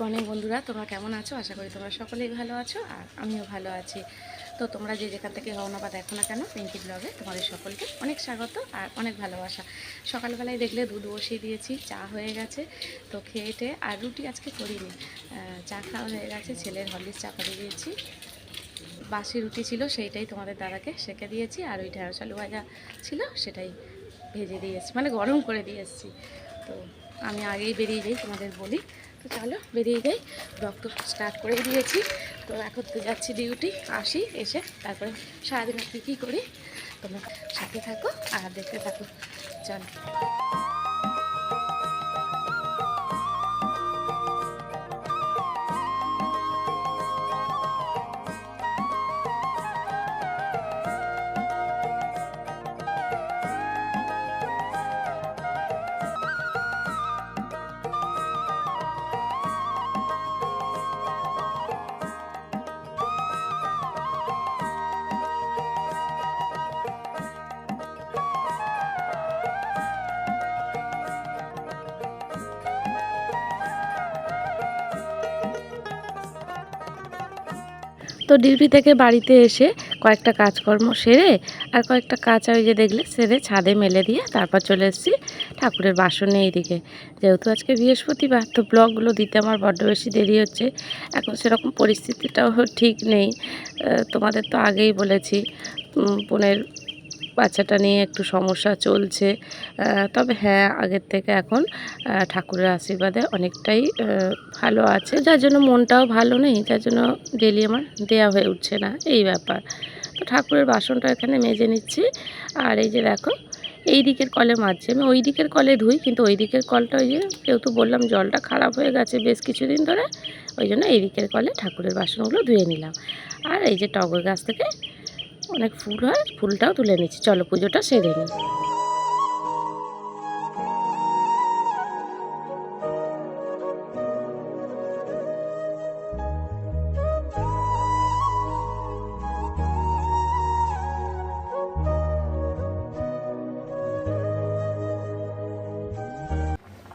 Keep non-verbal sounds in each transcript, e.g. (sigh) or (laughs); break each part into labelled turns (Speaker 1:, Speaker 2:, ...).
Speaker 1: Morning বন্ধুরা। তোমরা কেমন আছো? আশা করি তোমরা সকলেই ভালো আছো, আর আমিও ভালো আছি। তো তোমরা যে যেখান থেকে রওনা বা দেখো না কেন পিঙ্কি ব্লগে তোমাদের সকলকে অনেক স্বাগত আর অনেক ভালোবাসা। সকালবেলায় দেখলে দুধ বসিয়ে দিয়েছি, চা হয়ে গেছে, তো খেয়েটে আর রুটি আজকে করিনি। চা খাওয়া হয়ে গেছে, ছেলের হরলিক্স চা করে দিয়েছি। বাসি রুটি ছিল, সেইটাই তোমাদের দাদাকে সেকে দিয়েছি, আর ওই ঢেঁড়স আলু ভাজা ছিল, সেটাই ভেজে দিয়েছি মানে গরম করে দিয়ে এসেছি। তো আমি আগেই বেরিয়ে যাই, তোমাদের বলি। তো চলো বেরিয়ে যাই। ব্লগ তো স্টার্ট করে দিয়েছি। তো এখন তো যাচ্ছি ডিউটি আসি, এসে তারপরে সারাদিন কী কী করি, তোমরা সাথে থাকো আর দেখতে থাকো। চলো। তো ডিউটি থেকে বাড়িতে এসে কয়েকটা কাজকর্ম সেরে আর কয়েকটা কাজ ওই যে দেখলে সেরে ছাদে মেলে দিয়ে তারপর চলে এসেছি ঠাকুরের বাসনে এইদিকে। যেহেতু আজকে বৃহস্পতিবার, তো ব্লগগুলো দিতে আমার বড্ড বেশি দেরি হচ্ছে। এখন সেরকম পরিস্থিতিটাও ঠিক নেই। তোমাদের তো আগেই বলেছি বোনের বাচ্চাটা নিয়ে একটু সমস্যা চলছে। তবে হ্যাঁ আগের থেকে এখন ঠাকুরের আশীর্বাদে অনেকটাই ভালো আছে। যার জন্য মনটাও ভালো নেই, যার জন্য ডেলি আমার দেয়া হয়ে উঠছে না, এই ব্যাপার। তো ঠাকুরের বাসনটা এখানে মেজে নিচ্ছি। আর এই যে দেখো, এই দিকের কলে মাজছি। আমি ওই দিকের কলে ধুই, কিন্তু ওই দিকের কলটা ওই যে, যেহেতু বললাম জলটা খারাপ হয়ে গেছে বেশ কিছুদিন ধরে, ওই জন্য এই দিকের কলে ঠাকুরের বাসনগুলো ধুয়ে নিলাম। আর এই যে টগর গাছ থেকে অনেক ফুল, হয়? ফুলটাও তুলে নিচ্ছি চলো, পুজোটা সেরে নিই।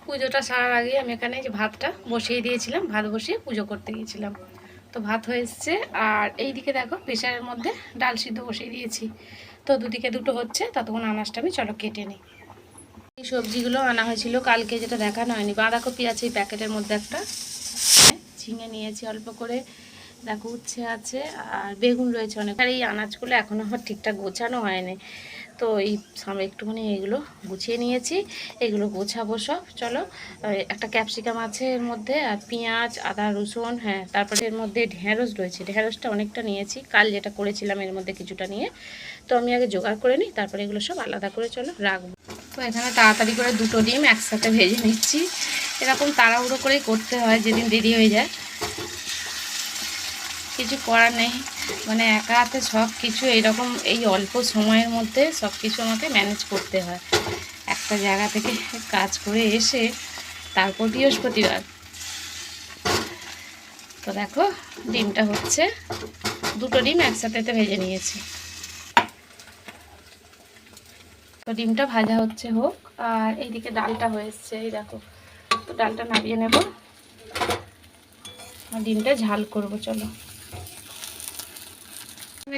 Speaker 1: পুজোটা সারার আগে আমি এখানে যে ভাতটা বসিয়ে দিয়েছিলাম, ভাত বসিয়ে পুজো করতে গিয়েছিলাম। তো ভাত হয়ে এসছে। আর এই দিকে দেখো প্রেশারের মধ্যে ডাল সিদ্ধ বসিয়ে দিয়েছি। তো দুদিকে দুটো হচ্ছে, ততক্ষণ আনাজটা আমি চলো কেটে নিই। এই সবজিগুলো আনা হয়েছিল কালকে, যেটা দেখানো হয়নি। বাঁধাকপি আছে এই প্যাকেটের মধ্যে একটা। ঝিঙে নিয়েছি অল্প করে। দেখো উচ্ছে আছে, আর বেগুন রয়েছে অনেক। আর এই আনাজগুলো এখনও আমার ঠিকঠাক গোছানো হয়নি। তো এই সামনে একটুখানি এগুলো গুছিয়ে নিয়েছি। এগুলো গোছাবো সব, চলো। একটা ক্যাপসিকাম আছে এর মধ্যে, আর পেঁয়াজ, আদা, রসুন হ্যাঁ তারপরে এর মধ্যে ঢেঁড়স রয়েছে। ঢেঁড়সটা অনেকটা নিয়েছি, কাল যেটা করেছিলাম এর মধ্যে কিছুটা নিয়ে। তো আমি আগে জোগাড় করে নিই, তারপরে এগুলো সব আলাদা করে চলো রাখব। তো এখানে তাড়াতাড়ি করে দুটো ডিম একসাথে ভেজে নিচ্ছি। এরকম তাড়াহুড়ো করেই করতে হয়, যেদিন দেরি হয়ে যায়। কিছু করার নেই। মানে একা হাতে সব কিছু এইরকম এই অল্প সময়ের মধ্যে সব কিছু আমাকে ম্যানেজ করতে হয়। একটা জায়গা থেকে কাজ করে এসে তারপর বৃহস্পতিবার। তো দেখো, ডিমটা হচ্ছে, দুটো ডিম একসাথে ভেজে নিয়েছি। তো ডিমটা ভাজা হচ্ছে হোক, আর এইদিকে ডালটা হয়ে এসছে এই দেখো। তো ডালটা নামিয়ে নেব। ডিমটা ঝাল করব, চলো।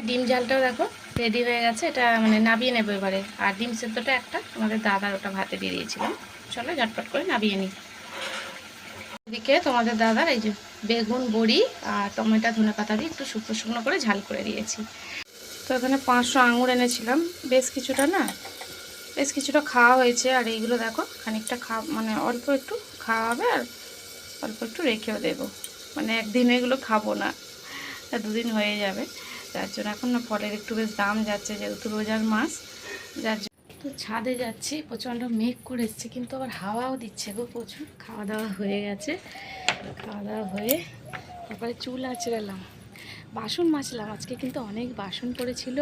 Speaker 1: ডিম জালটাও দেখো রেডি হয়ে গেছে। এটা মানে নাবিয়ে নেব এবারে। আর ডিম সেদ্ধটা একটা, আমাদের দাদার ওটা ভাতে দিয়ে দিয়েছিলাম। চলো ঝটপট করে নাবিয়ে নিই। এদিকে তোমাদের দাদার এই যে বেগুন, বড়ি আর টমেটো, ধনে পাতা দিয়ে একটু শুকনো শুকনো করে ঝাল করে দিয়েছি। তো এখানে পাঁচশো আঙুর এনেছিলাম। বেশ কিছুটা না, বেশ কিছুটা খাওয়া হয়েছে। আর এইগুলো দেখো, খানিকটা খা মানে অল্প একটু খাওয়া হবে আর অল্প একটু রেখেও দেবো। মানে একদিন এগুলো খাব না, দুদিন হয়ে যাবে। যার জন্য এখন না ফলের একটু বেশ দাম যাচ্ছে যেহেতু রোজার মাস, যার তো ছাদে যাচ্ছি, প্রচণ্ড মেঘ করে এসছে, কিন্তু আবার হাওয়াও দিচ্ছে গো প্রচুর। খাওয়া দাওয়া হয়ে গেছে। খাওয়া দাওয়া হয়ে তারপরে চুল আঁচড়ালাম। বাসন মাজলাম, আজকে কিন্তু অনেক বাসন পড়েছিল।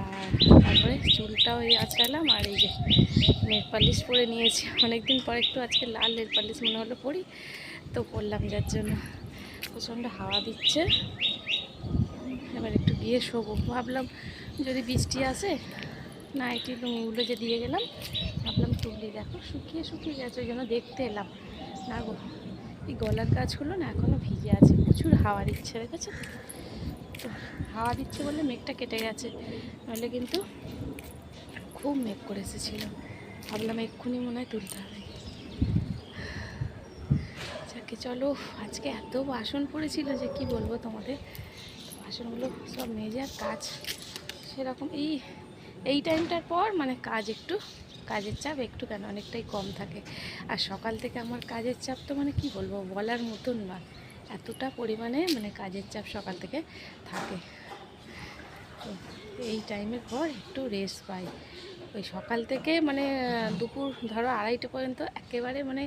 Speaker 1: আর তারপরে চুলটাও এই আঁচড়ালাম, আর এই যে নেল পালিশ পরে নিয়েছি। অনেকদিন পর একটু আজকে লাল নেল পালিশ মনে হলো পরি, তো পরলাম যার জন্য। প্রচণ্ড হাওয়া দিচ্ছে। এবার একটু গিয়ে শোবো। ভাবলাম যদি বৃষ্টি আসে, না নাইটি লুঙ্গিগুলো যে দিয়ে গেলাম, ভাবলাম তুলি। দেখো, শুকিয়ে শুকিয়ে গেছে, ওই জন্য দেখতে এলাম। না গো, এই গলার গাছগুলো না এখনও ভিজে আছে, প্রচুর হাওয়া দিচ্ছে, দেখেছ? তো হাওয়া দিচ্ছে বলে মেঘটা কেটে গেছে, নইলে কিন্তু খুব মেঘ করে এসেছিল। ভাবলাম এক্ষুনি মনে হয় তুলতে হবে। যাকে চলো, আজকে এত বাসন পড়েছিল যে কি বলব তোমাদের? বাসনগুলো সব মেজে আর কাজ সেরকম। এই এই টাইমটার পর মানে কাজ একটু, কাজের চাপ একটু কেন? অনেকটাই কম থাকে। আর সকাল থেকে আমার কাজের চাপ তো মানে কি বলব, বলার মতন না। এতটা পরিমাণে মানে কাজের চাপ সকাল থেকে থাকে। এই টাইমের পর একটু রেস্ট পাই। ওই সকাল থেকে মানে দুপুর ধরো আড়াইটা পর্যন্ত একেবারে মানে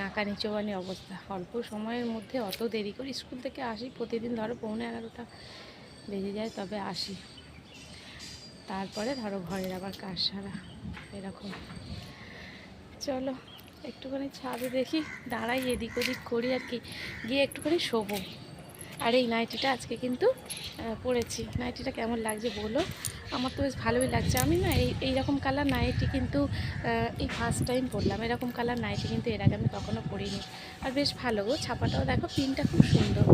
Speaker 1: নাকানি চোবানি অবস্থা। অল্প সময়ের মধ্যে অত দেরি করে স্কুল থেকে আসি, প্রতিদিন ধরো পৌনে এগারোটা বেজে যায় তবে আসি। তারপরে ধরো ঘরের আবার কাজ সারা, এরকম। চলো, একটুখানি ছাদে দেখি, দাঁড়াই এদিক ওদিক করি আর কি, গিয়ে একটুখানি শোবো। আর এই নাইটিটা আজকে কিন্তু পরেছি। নাইটিটা কেমন লাগছে বলো? আমার তো বেশ ভালোই লাগছে। আমি না এই, এইরকম কালার নাইটি কিন্তু এই ফার্স্ট টাইম পরলাম। এরকম কালার নাইটি কিন্তু এর আগে আমি কখনো পরিনি। আর বেশ ভালো গো, ছাপাটাও দেখো, পিনটা খুব সুন্দর।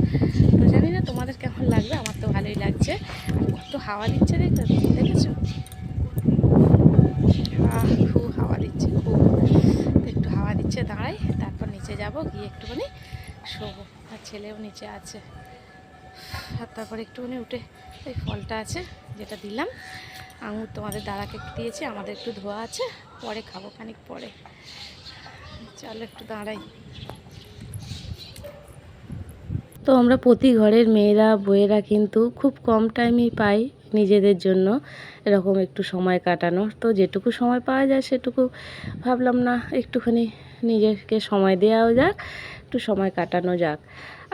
Speaker 1: তো জানি না তোমাদের কেমন লাগবে, আমার তো ভালোই লাগছে। আর কত হাওয়া দিচ্ছে দেখো দেখেছ? খুব হাওয়া দিচ্ছে, খুব। একটু হাওয়া দিচ্ছে, দাঁড়াই, তারপর নিচে যাব, গিয়ে একটুখানি শোবো। আর ছেলেও নিচে আছে। আর তারপর একটুখানি উঠে এই ফলটা আছে, যেটা দিলাম। আঙুর তোমাদের দাদাকে দিয়েছি, আমাদের একটু ধোয়া আছে, পরে খাব খানিক পরে। চলো একটু দাঁড়াই। তো আমরা প্রতি ঘরের মেয়েরা বইয়েরা কিন্তু খুব কম টাইমই পাই নিজেদের জন্য এরকম একটু সময় কাটানো তো যেটুকু সময় পাওয়া যায় সেটুকু ভাবলাম না, একটুখানি নিজেকে সময় দেওয়াও যাক, একটু সময় কাটানো যাক।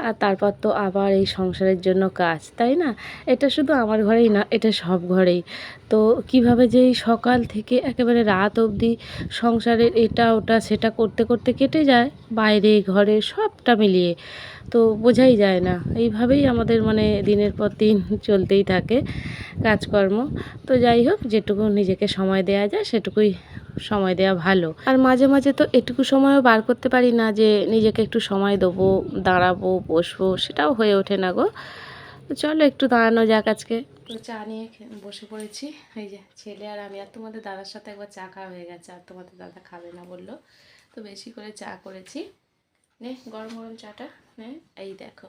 Speaker 1: আর তারপর তো আবার এই সংসারের জন্য কাজ, তাই না? এটা শুধু আমার ঘরেই না, এটা সব ঘরেই। তো কীভাবে যে এই সকাল থেকে একেবারে রাত অবধি সংসারের এটা, ওটা, সেটা করতে করতে কেটে যায়, বাইরে, ঘরে সবটা মিলিয়ে, তো বোঝাই যায় না। এইভাবেই আমাদের মানে দিনের পর দিন চলতেই থাকে কাজকর্ম। তো যাই হোক, যেটুকু নিজেকে সময় দেওয়া যায়, সেটুকুই সময় দেওয়া ভালো। আর মাঝে মাঝে তো এটুকু সময়ও বার করতে পারি না যে নিজেকে একটু সময় দেবো, দাঁড়াবো, বসবো, সেটাও হয়ে ওঠে না গো। চলো একটু দাঁড়ানো যাক আজকে। চা নিয়ে বসে পড়েছি। এই যে ছেলে আর আমি, আর তোমাদের দাদার সাথে একবার চা খাওয়া হয়ে গেছে, আর তোমাদের দাদা খাবে না বলল। তো বেশি করে চা করেছি। নে, গরম গরম চাটা নে, এই দেখো।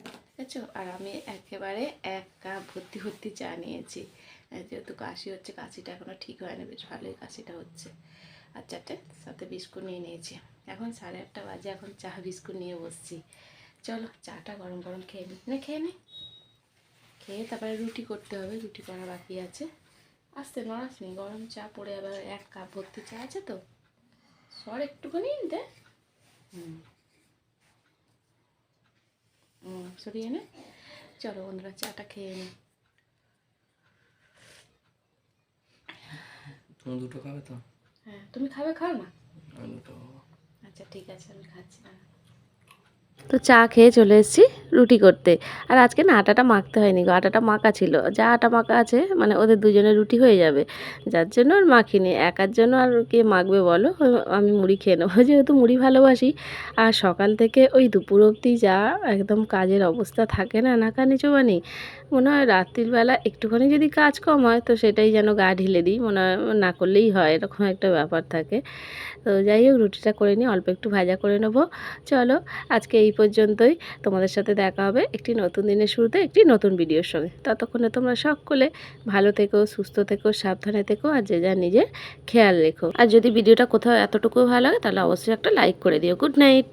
Speaker 1: ঠিক আছে? আর আমি একেবারে এক কাপ ভর্তি ভর্তি চা নিয়েছি। যেহেতু কাশি হচ্ছে, কাশিটা এখনও ঠিক হয় না বেশ ভালোই কাশিটা হচ্ছে। আর চারটে সাথে বিস্কুট নিয়ে নিয়েছি। এখন সাড়ে আটটা বাজে, এখন চা, বিস্কুট নিয়ে বসছি। চলো, চাটা গরম গরম খেয়ে নি। নে, খেয়ে নে। খেয়ে তারপরে রুটি করতে হবে, রুটি করা বাকি আছে। আসতে নড়াস নি গরম চা পড়ে আবার এক কাপ ভর্তি চা আছে তো। সর একটুখানি, দে। হুম, সরিয়ে নে। চলো বন্ধুরা, চাটা খেয়ে নে।
Speaker 2: তুমি দুটো খাবে তো।
Speaker 1: হ্যাঁ তুমি খাবে? খাও না?
Speaker 2: আমি দুটো
Speaker 1: আচ্ছা ঠিক আছে আমি খাচ্ছি না তো চা খেয়ে চলে এসেছি রুটি করতে। আর আজকে না আটাটা মাখতে হয়নি গো আটাটা মাখা ছিল। যা আটা মাখা আছে মানে ওদের দুজনের রুটি হয়ে যাবে। যার জন্য আর মাখিনি। একার জন্য আর কে মাখবে বলো? আমি মুড়ি খেয়ে নেব। (laughs) যেহেতু মুড়ি ভালোবাসি আর সকাল থেকে ওই দুপুর অবধি যা একদম কাজের অবস্থা থাকে না নাকা নিচুবানি মনে হয় রাত্রির বেলা একটুখানি যদি কাজ কম হয়, তো সেটাই যেন গা ঢিলে দিই। মনে হয় না করলেই হয়, এরকম একটা ব্যাপার থাকে। তো যাই হোক, রুটিটা করে নিই অল্প একটু ভাজা করে নেব। চলো, আজকে এই পর্যন্তই। তোমাদের সাথে দেখা হবে একটি নতুন দিনের শুরুতে, একটি নতুন ভিডিওর সঙ্গে। ততক্ষণে তোমরা সকলে ভালো থেকো, সুস্থ থেকো, সাবধানে থেকো, আর যে যা নিজের খেয়াল রেখো। আর যদি ভিডিওটা কোথাও এতটুকু ভালো লাগে তাহলে অবশ্যই একটা লাইক করে দিও। Good night!